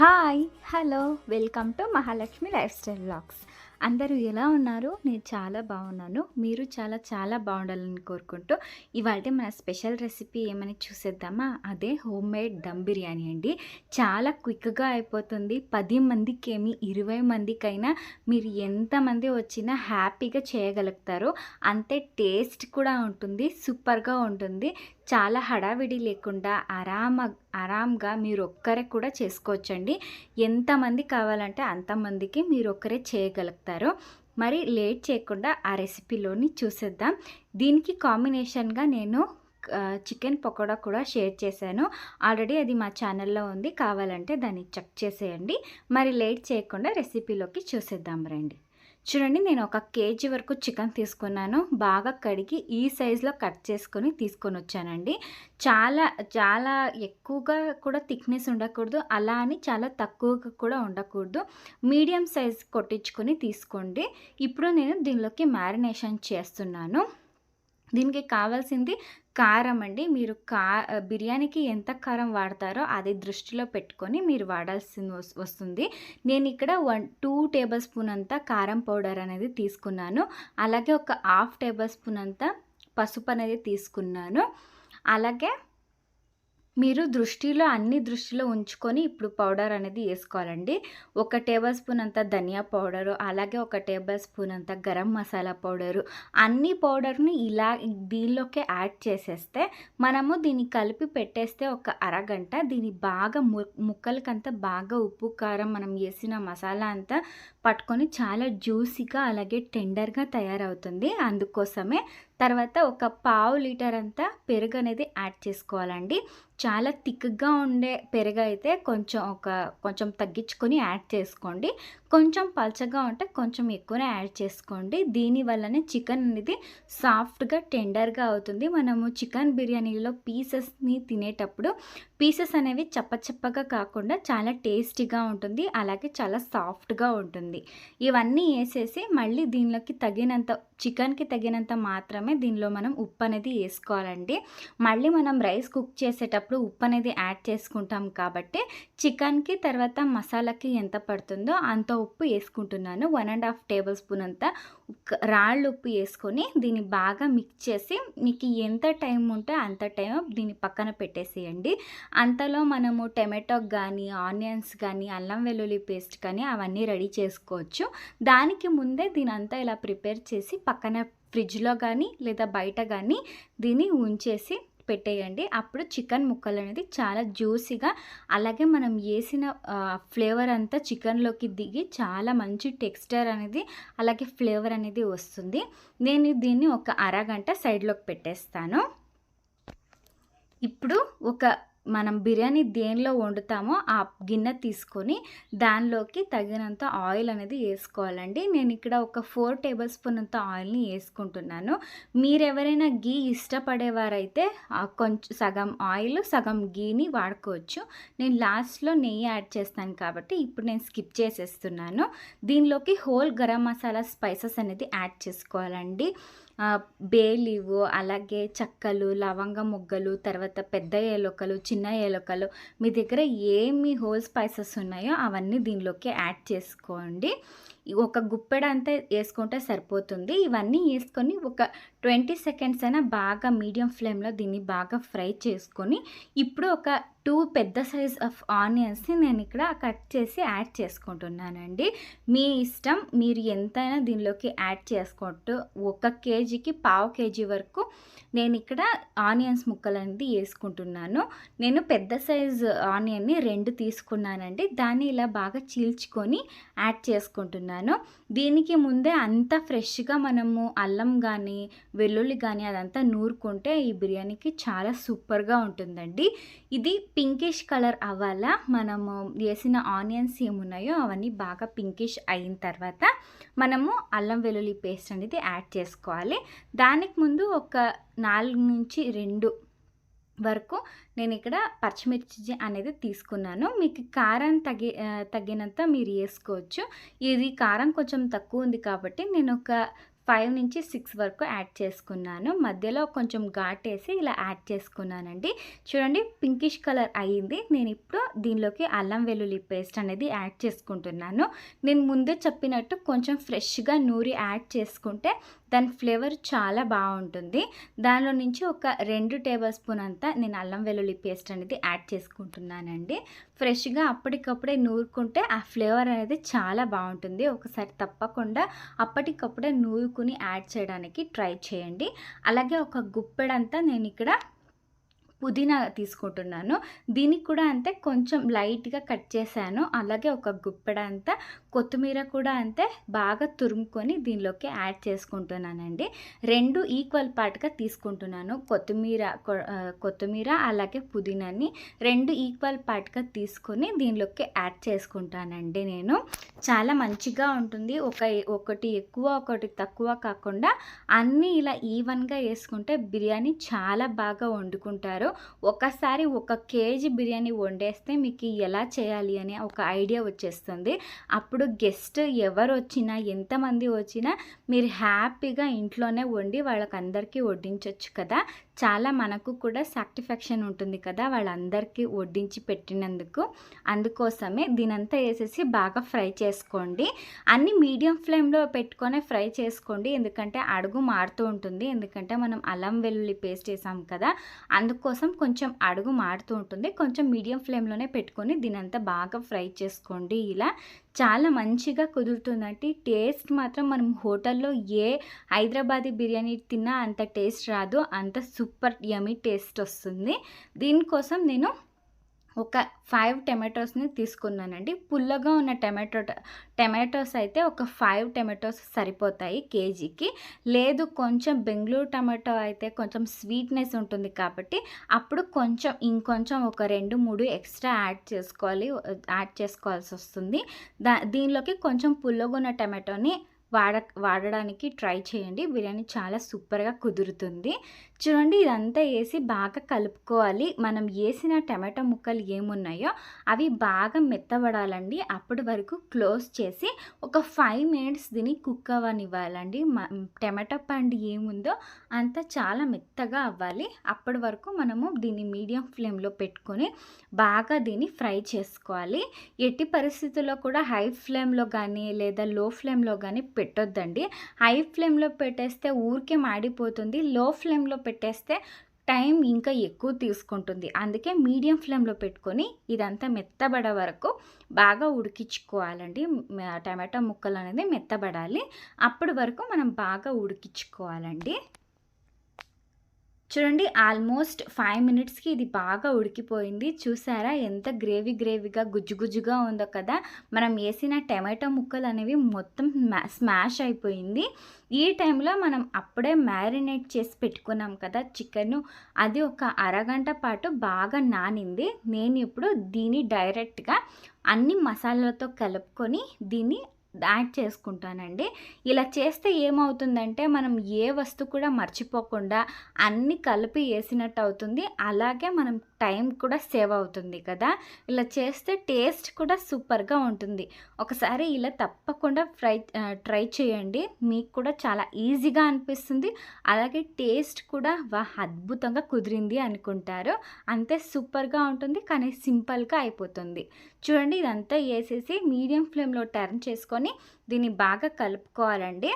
Hi hello welcome to Mahalakshmi life style blogs అందరూ ఎలా ఉన్నారు? నేను చాలా బాగున్నాను. మీరు చాలా చాలా బాగుండాలని కోరుకుంటూ ఇవాళ మన స్పెషల్ రెసిపీ ఏమని చూసేద్దామా? అదే హోమ్ మేడ్ దమ్ బిర్యానీ అండి. చాలా క్విక్గా అయిపోతుంది. పది మందికి ఇరవై మందికైనా మీరు ఎంతమంది వచ్చినా హ్యాపీగా చేయగలుగుతారు. అంతే టేస్ట్ కూడా ఉంటుంది సూపర్గా ఉంటుంది. చాలా హడావిడి లేకుండా ఆరామ ఆరాంగా మీరు ఒక్కరే కూడా చేసుకోవచ్చండి. ఎంతమంది కావాలంటే అంతమందికి మీరు ఒక్కరే చేయగలుగుతారు. మరి లేట్ చేయకుండా ఆ రెసిపీలోని చూసేద్దాం. దీనికి కాంబినేషన్గా నేను చికెన్ పకోడా కూడా షేర్ చేశాను. ఆల్రెడీ అది మా ఛానల్లో ఉంది. కావాలంటే దాన్ని చెక్ చేసేయండి. మరి లేట్ చేయకుండా రెసిపీలోకి చూసేద్దాం రండి. చూడండి నేను ఒక కేజీ వరకు చికెన్ తీసుకున్నాను. బాగా కడిగి ఈ సైజులో కట్ చేసుకొని తీసుకొని వచ్చానండి. చాలా చాలా ఎక్కువగా కూడా థిక్నెస్ ఉండకూడదు. అలా అని చాలా తక్కువగా కూడా ఉండకూడదు. మీడియం సైజ్ కొట్టించుకొని తీసుకోండి. ఇప్పుడు నేను దీనిలోకి మ్యారినేషన్ చేస్తున్నాను. దీనికి కావాల్సింది కారం అండి. మీరు కా బిర్యానీకి ఎంత కారం వాడతారో అది దృష్టిలో పెట్టుకొని మీరు వాడాల్సింది వస్తుంది. నేను ఇక్కడ వన్ టూ టేబుల్ స్పూన్ అంతా కారం పౌడర్ అనేది తీసుకున్నాను. అలాగే ఒక హాఫ్ టేబుల్ స్పూన్ అంతా పసుపు అనేది తీసుకున్నాను. అలాగే మీరు దృష్టిలో అన్ని దృష్టిలో ఉంచుకొని ఇప్పుడు పౌడర్ అనేది వేసుకోవాలండి. ఒక టేబుల్ స్పూన్ అంత ధనియా పౌడరు అలాగే ఒక టేబుల్ స్పూన్ అంత గరం మసాలా పౌడరు అన్ని పౌడర్ని ఇలా దీనిలోకి యాడ్ చేసేస్తే మనము దీన్ని కలిపి పెట్టేస్తే ఒక అరగంట దీన్ని బాగా ము ముక్కలకంతా బాగా ఉప్పు కారం మనం వేసిన మసాలా అంతా పట్టుకొని చాలా జ్యూసీగా అలాగే టెండర్గా తయారవుతుంది. అందుకోసమే తర్వాత ఒక పావు లీటర్ అంతా పెరుగు అనేది యాడ్ చేసుకోవాలండి. చాలా థిక్గా ఉండే పెరుగు అయితే కొంచెం ఒక కొంచెం తగ్గించుకొని యాడ్ చేసుకోండి. కొంచెం పల్చగా ఉంటే కొంచెం ఎక్కువనే యాడ్ చేసుకోండి. దీనివల్లనే చికెన్ అనేది సాఫ్ట్గా టెండర్గా అవుతుంది. మనము చికెన్ బిర్యానీలో పీసెస్ని తినేటప్పుడు పీసెస్ అనేవి చప్పచప్పగా కాకుండా చాలా టేస్టీగా ఉంటుంది. అలాగే చాలా సాఫ్ట్గా ఉంటుంది. ఇవన్నీ వేసేసి మళ్ళీ దీనిలోకి తగినంత చికెన్కి తగినంత మాత్రమే దీనిలో మనం ఉప్పు అనేది వేసుకోవాలండి. మళ్ళీ మనం రైస్ కుక్ చేసేటప్పుడు ఉప్పు అనేది యాడ్ చేసుకుంటాం కాబట్టి చికెన్కి తర్వాత మసాలాకి ఎంత పడుతుందో అంత ఉప్పు వేసుకుంటున్నాను. One and half tablespoon అంతా రాళ్ళు ఉప్పు వేసుకొని దీన్ని బాగా మిక్స్ చేసి మీకు ఎంత టైం ఉంటే అంత టైం దీన్ని పక్కన పెట్టేసేయండి. అంతలో మనము టమాటో కానీ ఆనియన్స్ కానీ అల్లం వెల్లుల్లి పేస్ట్ కానీ అవన్నీ రెడీ చేసుకోవచ్చు. దానికి ముందే దీని అంతా ఇలా ప్రిపేర్ చేసి పక్కన ఫ్రిడ్జ్లో కానీ లేదా బయట కానీ దీన్ని ఉంచేసి పెట్టేయండి. అప్పుడు చికెన్ ముక్కలు అనేది చాలా జ్యూసీగా అలాగే మనం వేసిన ఫ్లేవర్ అంతా చికెన్లోకి దిగి చాలా మంచి టెక్స్చర్ అనేది అలాగే ఫ్లేవర్ అనేది వస్తుంది. నేను దీన్ని ఒక అరగంట సైడ్లోకి పెట్టేస్తాను. ఇప్పుడు ఒక మనం బిర్యానీ దేనిలో వండుతామో ఆ గిన్నె తీసుకొని దానిలోకి తగినంత ఆయిల్ అనేది వేసుకోవాలండి. నేను ఇక్కడ ఒక ఫోర్ టేబుల్ స్పూన్ అంత ఆయిల్ని వేసుకుంటున్నాను. మీరు ఎవరైనా గీ ఇష్టపడేవారైతే కొంచెం సగం ఆయిల్ సగం గీని వాడుకోవచ్చు. నేను లాస్ట్లో నెయ్యి యాడ్ చేస్తాను కాబట్టి ఇప్పుడు నేను స్కిప్ చేసేస్తున్నాను. దీనిలోకి హోల్ గరం మసాలా స్పైసెస్ అనేది యాడ్ చేసుకోవాలండి. బే లీవు అలాగే చక్కలు లవంగ మొగ్గలు తర్వాత పెద్ద ఏలొకలు చిన్న ఏలొకలు మీ దగ్గర ఏమి హోల్ స్పైసెస్ ఉన్నాయో అవన్నీ దీనిలోకి యాడ్ చేసుకోండి. ఒక గుప్పెడ అంతా వేసుకుంటే సరిపోతుంది. ఇవన్నీ వేసుకొని ఒక ట్వంటీ సెకండ్స్ అయినా బాగా మీడియం ఫ్లేమ్లో దీన్ని బాగా ఫ్రై చేసుకొని ఇప్పుడు ఒక టూ పెద్ద సైజ్ ఆఫ్ ఆనియన్స్ని నేను ఇక్కడ కట్ చేసి యాడ్ చేసుకుంటున్నానండి. మీ ఇష్టం మీరు ఎంతైనా దీనిలోకి యాడ్ చేసుకుంటూ ఒక కేజీకి పావు కేజీ వరకు నేను ఇక్కడ ఆనియన్స్ ముక్కలు అనేది వేసుకుంటున్నాను. నేను పెద్ద సైజ్ ఆనియన్ని రెండు తీసుకున్నానండి. దాన్ని ఇలా బాగా చీల్చుకొని యాడ్ చేసుకుంటున్నాను. దీనికి ముందే అంత ఫ్రెష్గా మనము అల్లం కానీ వెల్లుల్లి కానీ అదంతా నూరుకుంటే ఈ బిర్యానీకి చాలా సూపర్గా ఉంటుందండి. ఇది పింకిష్ కలర్ అవ్వాలా మనము వేసిన ఆనియన్స్ ఏమున్నాయో అవన్నీ బాగా పింకిష్ అయిన తర్వాత మనము అల్లం వెల్లుల్లి పేస్ట్ అనేది యాడ్ చేసుకోవాలి. దానికి ముందు ఒక నాలుగు నుంచి రెండు వరకు నేను ఇక్కడ పచ్చిమిర్చి అనేది తీసుకున్నాను. మీకు కారం తగి తగినంత మీరు వేసుకోవచ్చు. ఇది కారం కొంచెం తక్కువ ఉంది కాబట్టి నేను ఒక ఫైవ్ నుంచి సిక్స్ వరకు యాడ్ చేసుకున్నాను. మధ్యలో కొంచెం ఘాటేసి ఇలా యాడ్ చేసుకున్నానండి. చూడండి పింకిష్ కలర్ అయ్యింది. నేను ఇప్పుడు దీనిలోకి అల్లం వెల్లుల్లి పేస్ట్ అనేది యాడ్ చేసుకుంటున్నాను. నేను ముందే చెప్పినట్టు కొంచెం ఫ్రెష్గా నూరి యాడ్ చేసుకుంటే దాని ఫ్లేవర్ చాలా బాగుంటుంది. దానిలో నుంచి ఒక రెండు టేబుల్ స్పూన్ అంతా నేను అల్లం వెల్లుల్లి పేస్ట్ అనేది యాడ్ చేసుకుంటున్నానండి. ఫ్రెష్గా అప్పటికప్పుడే నూరుకుంటే ఆ ఫ్లేవర్ అనేది చాలా బాగుంటుంది. ఒకసారి తప్పకుండా అప్పటికప్పుడే నూరుకుని యాడ్ చేయడానికి ట్రై చేయండి. అలాగే ఒక గుప్పెడంతా నేను ఇక్కడ పుదీనా తీసుకుంటున్నాను. దీనికి కూడా అంతే కొంచెం లైట్గా కట్ చేశాను. అలాగే ఒక గుప్పెడ అంతా కొత్తిమీర కూడా అంతే బాగా తురుముకొని దీనిలోకి యాడ్ చేసుకుంటున్నానండి. రెండు ఈక్వల్ పార్ట్గా తీసుకుంటున్నాను. కొత్తిమీర కొత్తిమీర అలాగే పుదీనాని రెండు ఈక్వల్ పార్ట్గా తీసుకొని దీనిలోకి యాడ్ చేసుకుంటానండి నేను. చాలా మంచిగా ఉంటుంది. ఒక ఒకటి ఎక్కువ ఒకటి తక్కువ కాకుండా అన్నీ ఇలా ఈవెన్గా వేసుకుంటే బిర్యానీ చాలా బాగా వండుకుంటారు. ఒకసారి ఒక కేజీ బిర్యానీ వండేస్తే మీకు ఎలా చేయాలి అని ఒక ఐడియా వచ్చేస్తుంది. అప్పుడు గెస్ట్ ఎవరు వచ్చినా ఎంతమంది వచ్చినా మీరు హ్యాపీగా ఇంట్లోనే వండి వాళ్ళకందరికీ వడ్డించవచ్చు కదా. చాలా మనకు కూడా సాటిస్ఫాక్షన్ ఉంటుంది కదా వాళ్ళందరికీ వడ్డించి పెట్టినందుకు. అందుకోసమే దీనంతా వేసేసి బాగా ఫ్రై చేసుకోండి. అన్ని మీడియం ఫ్లేమ్లో పెట్టుకొని ఫ్రై చేసుకోండి. ఎందుకంటే అడుగు మారుతూ ఉంటుంది. ఎందుకంటే మనం అల్లం వెల్లుల్లి పేస్ట్ వేసాం కదా అందుకోసం కొంచెం అడుగు మారుతూ ఉంటుంది. కొంచెం మీడియం ఫ్లేమ్లోనే పెట్టుకొని దీనంతా బాగా ఫ్రై చేసుకోండి. ఇలా చాలా మంచిగా కుదురుతుందంటే టేస్ట్ మాత్రం మనం హోటల్లో ఏ హైదరాబాదీ బిర్యానీ తిన్నా అంత టేస్ట్ రాదు. అంత సూపర్ యమీ టేస్ట్ వస్తుంది. దీనికోసం నేను ఒక ఫైవ్ టమాటోస్ని తీసుకున్నానండి. పుల్లగా ఉన్న టమాటో టమాటోస్ అయితే ఒక ఫైవ్ టమాటోస్ సరిపోతాయి కేజీకి. లేదు కొంచెం బెంగళూరు టమాటో అయితే కొంచెం స్వీట్నెస్ ఉంటుంది కాబట్టి అప్పుడు కొంచెం ఇంకొంచెం ఒక రెండు మూడు ఎక్స్ట్రా యాడ్ చేసుకోవాలి యాడ్ చేసుకోవాల్సి వస్తుంది. దా దీనిలోకి కొంచెం పుల్లగా ఉన్న టమాటోని వాడ వాడడానికి ట్రై చేయండి. బిర్యానీ చాలా సూపర్గా కుదురుతుంది. చూడండి ఇదంతా వేసి బాగా కలుపుకోవాలి. మనం వేసిన టమాటో ముక్కలు ఏమున్నాయో అవి బాగా మెత్తబడాలండి. అప్పటి వరకు క్లోజ్ చేసి ఒక ఫైవ్ మినిట్స్ దీన్ని కుక్ అవ్వనివ్వాలండి. టమాటో పండు ఏముందో అంతా చాలా మెత్తగా అవ్వాలి. అప్పటి వరకు మనము దీన్ని మీడియం ఫ్లేమ్లో పెట్టుకొని బాగా దీన్ని ఫ్రై చేసుకోవాలి. ఎట్టి పరిస్థితుల్లో కూడా హై ఫ్లేమ్లో కానీ లేదా లో ఫ్లేమ్లో కానీ పెట్టొద్దండి. హై ఫ్లేమ్లో పెట్టేస్తే ఊరికే మాడిపోతుంది. లో ఫ్లేమ్లో పెట్టేస్తే టైం ఇంకా ఎక్కువ తీసుకుంటుంది. అందుకే మీడియం ఫ్లేమ్లో పెట్టుకొని ఇదంతా మెత్తబడే వరకు బాగా ఉడికించుకోవాలండి. టమాటా ముక్కలు అనేది మెత్తబడాలి. అప్పటి వరకు మనం బాగా ఉడికించుకోవాలండి. చూడండి ఆల్మోస్ట్ ఫైవ్ మినిట్స్కి ఇది బాగా ఉడికిపోయింది. చూసారా? ఎంత గ్రేవీ గ్రేవీగా గుజ్జు గుజ్జుగా ఉందో కదా? మనం వేసిన టమాటో ముక్కలు అనేవి మొత్తం స్మాష్ అయిపోయింది. ఈ టైంలో మనం అప్పుడే మ్యారినేట్ చేసి పెట్టుకున్నాం కదా చికెన్. అది ఒక అరగంట పాటు బాగా నానింది. నేను ఇప్పుడు దీన్ని డైరెక్ట్గా అన్ని మసాలాలతో కలుపుకొని దీన్ని యాడ్ చేసుకుంటానండి. ఇలా చేస్తే ఏమవుతుందంటే మనం ఏ వస్తువు కూడా మర్చిపోకుండా అన్నీ కలిపి వేసినట్టు అవుతుంది. అలాగే మనం టైం కూడా సేవ్ అవుతుంది కదా. ఇలా చేస్తే టేస్ట్ కూడా సూపర్గా ఉంటుంది. ఒకసారి ఇలా తప్పకుండా ఫ్రై ట్రై చేయండి. మీకు కూడా చాలా ఈజీగా అనిపిస్తుంది. అలాగే టేస్ట్ కూడా వా అద్భుతంగా కుదిరింది అనుకుంటారు. అంతే సూపర్గా ఉంటుంది. కానీ సింపుల్గా అయిపోతుంది. చూడండి ఇదంతా వేసేసి మీడియం ఫ్లేమ్లో టర్న్ చేసుకొని దీన్ని బాగా కలుపుకోవాలండి.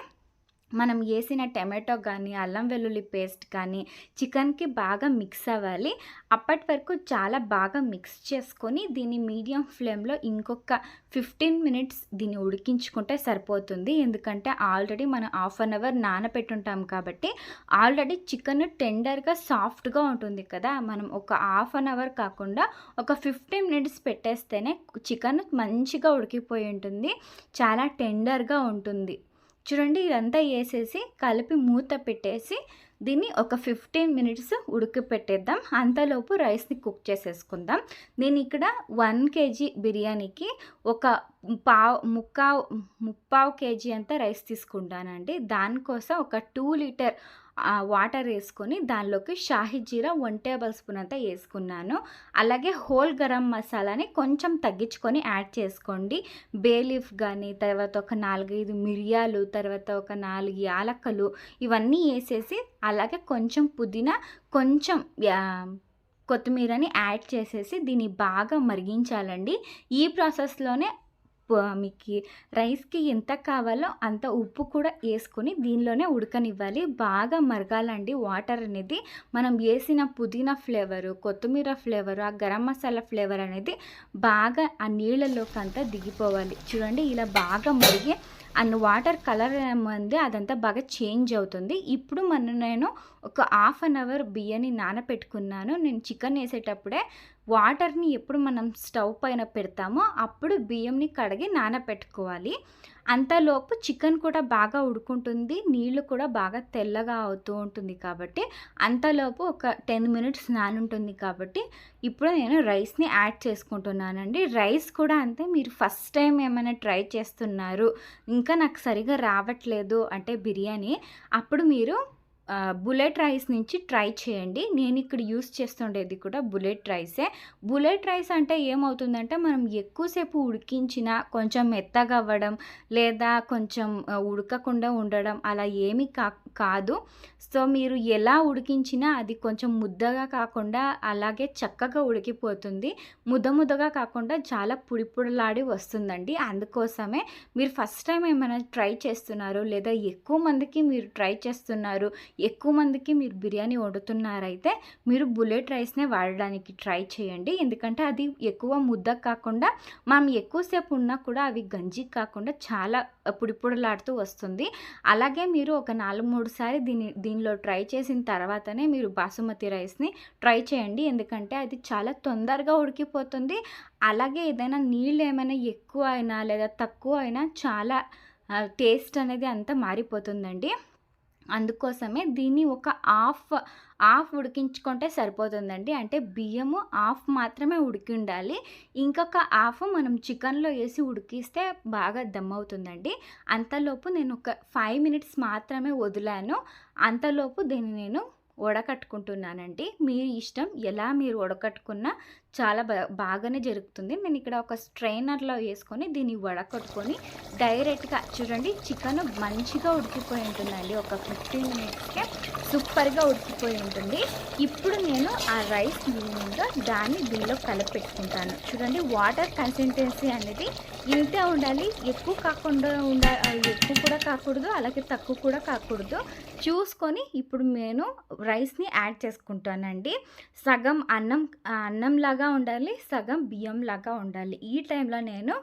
మనం వేసిన టమాటో కానీ అల్లం వెల్లుల్లి పేస్ట్ కానీ చికెన్కి బాగా మిక్స్ అవ్వాలి. అప్పటి వరకు చాలా బాగా మిక్స్ చేసుకొని దీన్ని మీడియం ఫ్లేమ్లో ఇంకొక ఫిఫ్టీన్ మినిట్స్ దీన్ని ఉడికించుకుంటే సరిపోతుంది. ఎందుకంటే ఆల్రెడీ మనం హాఫ్ అన్ అవర్ నానపెట్టుంటాం కాబట్టి ఆల్రెడీ చికెన్ టెండర్గా సాఫ్ట్గా ఉంటుంది కదా. మనం ఒక హాఫ్ అన్ అవర్ కాకుండా ఒక ఫిఫ్టీన్ మినిట్స్ పెట్టేస్తేనే చికెన్ మంచిగా ఉడికిపోయి ఉంటుంది. చాలా టెండర్గా ఉంటుంది. చూడండి ఇదంతా వేసేసి కలిపి మూత పెట్టేసి దీన్ని ఒక ఫిఫ్టీన్ మినిట్స్ ఉడికిపెట్టేద్దాం అంతలోపు రైస్ని కుక్ చేసేసుకుందాం. నేను ఇక్కడ వన్ కేజీ బిర్యానీకి ఒక పావు ముక్కావు ముప్పావు కేజీ అంతా రైస్ తీసుకుంటానండి. దానికోసం ఒక టూ లీటర్ వాటర్ వేసుకొని దానిలోకి shahi jeera one tablespoon అంతా వేసుకున్నాను. అలాగే హోల్ గరం మసాలాని కొంచెం తగ్గించుకొని యాడ్ చేసుకోండి. బే లీఫ్ కానీ తర్వాత ఒక నాలుగైదు మిరియాలు తర్వాత ఒక నాలుగు యాలక్కలు ఇవన్నీ వేసేసి అలాగే కొంచెం పుదీనా కొంచెం కొత్తిమీరని యాడ్ చేసేసి దీన్ని బాగా మరిగించాలండి. ఈ ప్రాసెస్లోనే మీకు రైస్కి ఎంత కావాలో అంత ఉప్పు కూడా వేసుకొని దీనిలోనే ఉడకనివ్వాలి. బాగా మరగాలండి. వాటర్ అనేది మనం వేసిన పుదీనా ఫ్లేవరు కొత్తిమీర ఫ్లేవరు ఆ గరం మసాలా ఫ్లేవర్ అనేది బాగా ఆ నీళ్ళలోకి అంతా దిగిపోవాలి. చూడండి ఇలా బాగా మరిగి అండ్ వాటర్ కలర్ ఏమంది అదంతా బాగా చేంజ్ అవుతుంది. ఇప్పుడు మన నేను ఒక హాఫ్ అన్ అవర్ బియ్యాన్ని నానపెట్టుకున్నాను నేను చికెన్ వేసేటప్పుడే వాటర్ని ఎప్పుడు మనం స్టవ్ పైన పెడతామో అప్పుడు బియ్యంని కడిగి నానపెట్టుకోవాలి. అంతలోపు చికెన్ కూడా బాగా ఉడుకుంటుంది నీళ్ళు కూడా బాగా తెల్లగా అవుతూ ఉంటుంది కాబట్టి అంతలోపు ఒక టెన్ మినిట్స్ నానుంటుంది కాబట్టి ఇప్పుడు నేను రైస్ని యాడ్ చేసుకుంటున్నానండి. రైస్ కూడా అంతే మీరు ఫస్ట్ టైం ఏమైనా ట్రై చేస్తున్నారు ఇంకా నాకు సరిగా రావట్లేదు అంటే బిర్యానీ అప్పుడు మీరు బుల్లెట్ రైస్ నుంచి ట్రై చేయండి. నేను ఇక్కడ యూస్ చేస్తుండేది కూడా బుల్లెట్ రైసే. బుల్లెట్ రైస్ అంటే ఏమవుతుందంటే మనం ఎక్కువసేపు ఉడికించిన కొంచెం మెత్తగా అవ్వడం లేదా కొంచెం ఉడకకుండా ఉండడం అలా ఏమీ కా కాదు. సో మీరు ఎలా ఉడికించినా అది కొంచెం ముద్దగా కాకుండా అలాగే చక్కగా ఉడికిపోతుంది. ముద్ద ముద్దగా కాకుండా చాలా పుడిపుడలాడి వస్తుందండి. అందుకోసమే మీరు ఫస్ట్ టైం ఏమైనా ట్రై చేస్తున్నారు లేదా ఎక్కువ మందికి మీరు ట్రై చేస్తున్నారు ఎక్కువ మందికి మీరు బిర్యానీ వండుతున్నారైతే మీరు బుల్లెట్ రైస్నే వాడడానికి ట్రై చేయండి. ఎందుకంటే అది ఎక్కువ ముద్ద కాకుండా మనం ఎక్కువసేపు ఉన్నా కూడా అవి గంజి కాకుండా చాలా పుడిపుడలాడుతూ వస్తుంది. అలాగే మీరు ఒక నాలుగు మూడు సారి దీని దీనిలో ట్రై చేసిన తర్వాతనే మీరు బాసుమతి రైస్ని ట్రై చేయండి. ఎందుకంటే అది చాలా తొందరగా ఉడికిపోతుంది. అలాగే ఏదైనా నీళ్ళు ఏమైనా ఎక్కువ అయినా లేదా తక్కువ అయినా చాలా టేస్ట్ అనేది అంతా మారిపోతుందండి. అందుకోసమే దీన్ని ఒక హాఫ్ హాఫ్ ఉడికించుకుంటే సరిపోతుందండి. అంటే బియ్యము హాఫ్ మాత్రమే ఉడికి ఉండాలి ఇంకొక హాఫ్ మనం చికెన్లో వేసి ఉడికిస్తే బాగా దమ్ అవుతుందండి అంతలోపు నేను ఒక ఫైవ్ మినిట్స్ మాత్రమే వదిలాను. అంతలోపు దీన్ని నేను వడకట్టుకుంటున్నానండి. మీ ఇష్టం ఎలా మీరు వడకట్టుకున్నా చాలా బాగానే జరుగుతుంది. నేను ఇక్కడ ఒక స్ట్రైనర్లో వేసుకొని దీన్ని వడకట్టుకొని డైరెక్ట్గా చూడండి చికెన్ మంచిగా ఉడికిపోయి ఉంటుందండి. ఒక ఫిఫ్టీన్ మినిట్స్కే సూపర్గా ఉడికిపోయి ఉంటుంది. ఇప్పుడు నేను ఆ రైస్ దీనిగా దాన్ని దీనిలో కలిపెట్టుకుంటాను. చూడండి వాటర్ కన్సిస్టెన్సీ అనేది ఇంతే ఉండాలి ఎక్కువ కాకుండా ఉండాలి ఎక్కువ కూడా కాకూడదు అలాగే తక్కువ కూడా కాకూడదు. చూసుకొని ఇప్పుడు నేను రైస్ని యాడ్ చేసుకుంటానండి. సగం అన్నం అన్నంలాగా ఉండాలి సగం బియ్యం లాగా ఉండాలి. ఈ టైంలో నేను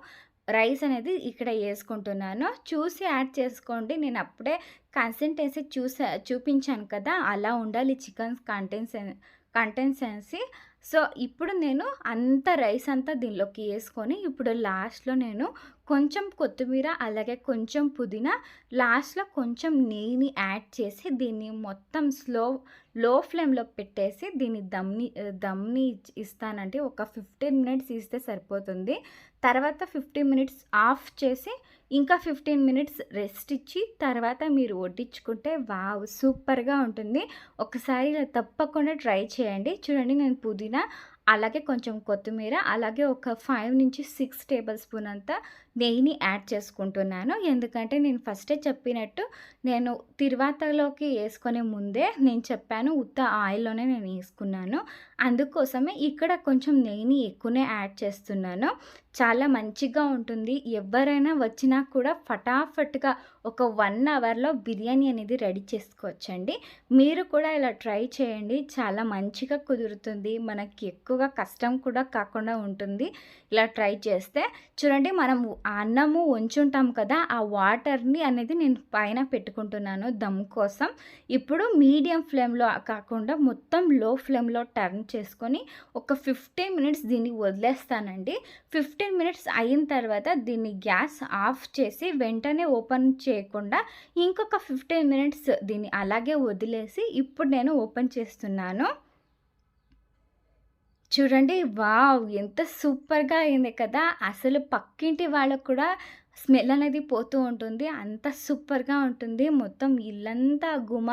రైస్ అనేది ఇక్కడ వేసుకుంటున్నాను. చూసి యాడ్ చేసుకోండి. నేను అప్పుడే కన్సిస్టెన్సీ చూసా చూపించాను కదా అలా ఉండాలి చికెన్ కంటెన్స్ కంటెన్సెన్సీ సో ఇప్పుడు నేను అంత రైస్ అంతా దీనిలోకి వేసుకొని ఇప్పుడు లాస్ట్లో నేను కొంచెం కొత్తిమీర అలాగే కొంచెం పుదీనా లాస్ట్లో కొంచెం నెయ్యిని యాడ్ చేసి దీన్ని మొత్తం స్లో లో ఫ్లేమ్లో పెట్టేసి దీన్ని దమ్ని దమ్ని ఇస్తానంటే ఒక ఫిఫ్టీన్ మినిట్స్ ఇస్తే సరిపోతుంది. తర్వాత ఫిఫ్టీన్ మినిట్స్ ఆఫ్ చేసి ఇంకా ఫిఫ్టీన్ మినిట్స్ రెస్ట్ ఇచ్చి తర్వాత మీరు వడ్డించుకుంటే వావ్ సూపర్గా ఉంటుంది. ఒకసారి తప్పకుండా ట్రై చేయండి. చూడండి నేను పుదీనా అలాగే కొంచెం కొత్తిమీర అలాగే ఒక ఫైవ్ నుంచి సిక్స్ టేబుల్ స్పూన్ అంతా నెయ్యిని యాడ్ చేసుకుంటున్నాను. ఎందుకంటే నేను ఫస్టే చెప్పినట్టు నేను తిరువాతలోకి వేసుకునే ముందే నేను చెప్పాను ఉత్త ఆయిల్లోనే నేను వేసుకున్నాను. అందుకోసమే ఇక్కడ కొంచెం నెయ్యిని ఎక్కువనే యాడ్ చేస్తున్నాను. చాలా మంచిగా ఉంటుంది. ఎవరైనా వచ్చినా కూడా ఫటాఫట్గా ఒక వన్ అవర్లో బిర్యానీ అనేది రెడీ చేసుకోవచ్చండి. మీరు కూడా ఇలా ట్రై చేయండి. చాలా మంచిగా కుదురుతుంది. మనకి ఎక్కువగా కష్టం కూడా కాకుండా ఉంటుంది. ఇలా ట్రై చేస్తే చూడండి మనం అన్నము ఉంచుంటాం కదా ఆ వాటర్ని అనేది నేను పైన పెట్టుకుంటున్నాను దమ్ కోసం. ఇప్పుడు మీడియం ఫ్లేమ్లో కాకుండా మొత్తం లో ఫ్లేమ్లో టర్న్ చేసుకొని ఒక ఫిఫ్టీన్ మినిట్స్ దీన్ని వదిలేస్తానండి. ఫిఫ్టీన్ ఫిఫ్టీన్ మినిట్స్ అయిన తర్వాత దీన్ని గ్యాస్ ఆఫ్ చేసి వెంటనే ఓపెన్ చేయకుండా ఇంకొక ఫిఫ్టీన్ మినిట్స్ దీన్ని అలాగే వదిలేసి ఇప్పుడు నేను ఓపెన్ చేస్తున్నాను చూడండి వావ్! ఎంత సూపర్‌గా అయింది కదా! అసలు పక్కింటి వాళ్ళకు కూడా స్మెల్ అనేది పోతూ ఉంటుంది. అంత సూపర్‌గా ఉంటుంది. మొత్తం ఇల్లంతా గుమ,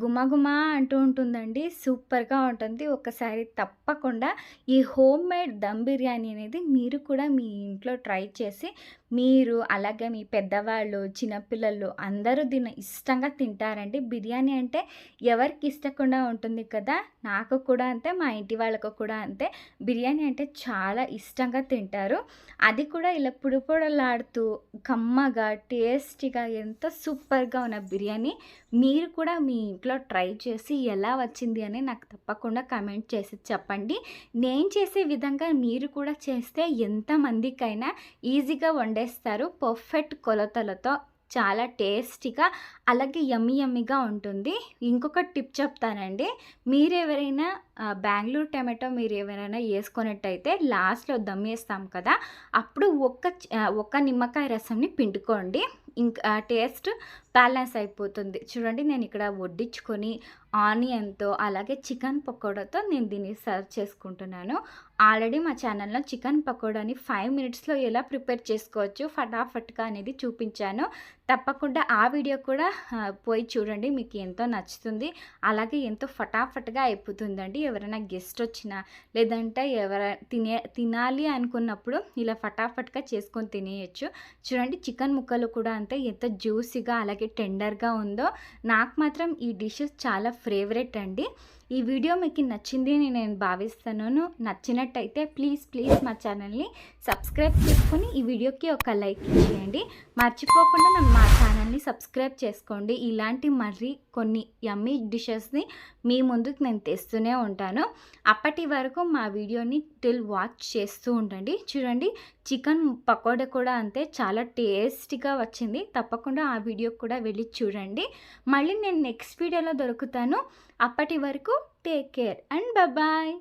గుమ గుమ అంటూ ఉంటుందండి. సూపర్‌గా ఉంటుంది. ఒకసారి తప్పకుండా ఈ హోమ్ మేడ్ దమ్ బిర్యానీ అనేది మీరు కూడా మీ ఇంట్లో ట్రై చేసి, మీరు అలాగే మీ పెద్దవాళ్ళు, చిన్నపిల్లలు అందరూ దీన్ని ఇష్టంగా తింటారండి. బిర్యానీ అంటే ఎవరికి ఇష్టకుండా ఉంటుంది కదా! నాకు కూడా అంతే, మా ఇంటి వాళ్ళకు కూడా అంతే. బిర్యానీ అంటే చాలా ఇష్టంగా తింటారు. అది కూడా ఇలా పుడిపొడలాడుతూ కమ్మగా, టేస్టీగా ఎంతో సూపర్‌గా ఉన్న బిర్యానీ మీరు కూడా మీ ఇంట్లో ట్రై చేసి ఎలా వచ్చింది అని నాకు తప్పకుండా కమెంట్ చేసి చెప్పండి. నేను చేసే విధంగా మీరు కూడా చేస్తే ఎంతమందికైనా ఈజీగా వండేస్తారు. పర్ఫెక్ట్ కొలతలతో చాలా టేస్టీగా అలాగే యమ్మీ యమ్మీగా ఉంటుంది. ఇంకొక టిప్ చెప్తానండి. మీరెవరైనా బెంగళూరు టమాటో మీరు ఏమైనా వేసుకున్నట్టయితే లాస్ట్‌లో దమ్ వేస్తాం కదా! అప్పుడు ఒక్క ఒక్క నిమ్మకాయ రసంని పిండుకోండి. ఇంకా టేస్ట్ బ్యాలెన్స్ అయిపోతుంది. చూడండి నేను ఇక్కడ వడ్డించుకొని ఆనియన్‌తో అలాగే చికెన్ పకోడాతో నేను దీన్ని సర్వ్ చేసుకుంటున్నాను. ఆల్రెడీ మా ఛానల్‌లో చికెన్ పకోడాని ఫైవ్ మినిట్స్‌లో ఎలా ప్రిపేర్ చేసుకోవచ్చు ఫటాఫట్‌గా అనేది చూపించాను. తప్పకుండా ఆ వీడియో కూడా పోయి చూడండి. మీకు ఎంతో నచ్చుతుంది. అలాగే ఎంతో ఫటాఫట్‌గా అయిపోతుందండి. ఎవరైనా గెస్ట్ వచ్చినా, లేదంటే ఎవర తినే తినాలి అనుకున్నప్పుడు ఇలా ఫటాఫట్‌గా చేసుకొని తినేయచ్చు చూడండి చికెన్ ముక్కలు కూడా అంతే ఎంత జ్యూసీగా అలాగే టెండర్‌గా ఉందో. నాకు మాత్రం ఈ డిషెస్ చాలా ఫేవరెట్ అండి. ఈ వీడియో మీకు నచ్చింది అని నేను భావిస్తున్నాను. నచ్చినట్టయితే ప్లీజ్, ప్లీజ్ మా ఛానల్‌ని సబ్స్క్రైబ్ చేసుకొని ఈ వీడియోకి ఒక లైక్ ఇచ్చేయండి. మర్చిపోకుండా మా ఛానల్‌ని సబ్స్క్రైబ్ చేసుకోండి. ఇలాంటి మరి కొన్ని యమ్మీ డిషెస్‌ని మీ ముందుకు నేను తెస్తూనే ఉంటాను. అప్పటి వరకు మా వీడియోని టిల్ వాచ్ చేస్తూ ఉండండి. చూడండి చికెన్ పకోడా కూడా అంతే చాలా టేస్టీగా వచ్చింది. తప్పకుండా ఆ వీడియో కూడా వెళ్ళి చూడండి. మళ్ళీ నేను నెక్స్ట్ వీడియోలో దొరుకుతాను. అప్పటి వరకు టేక్ కేర్ అండ్ బాయ్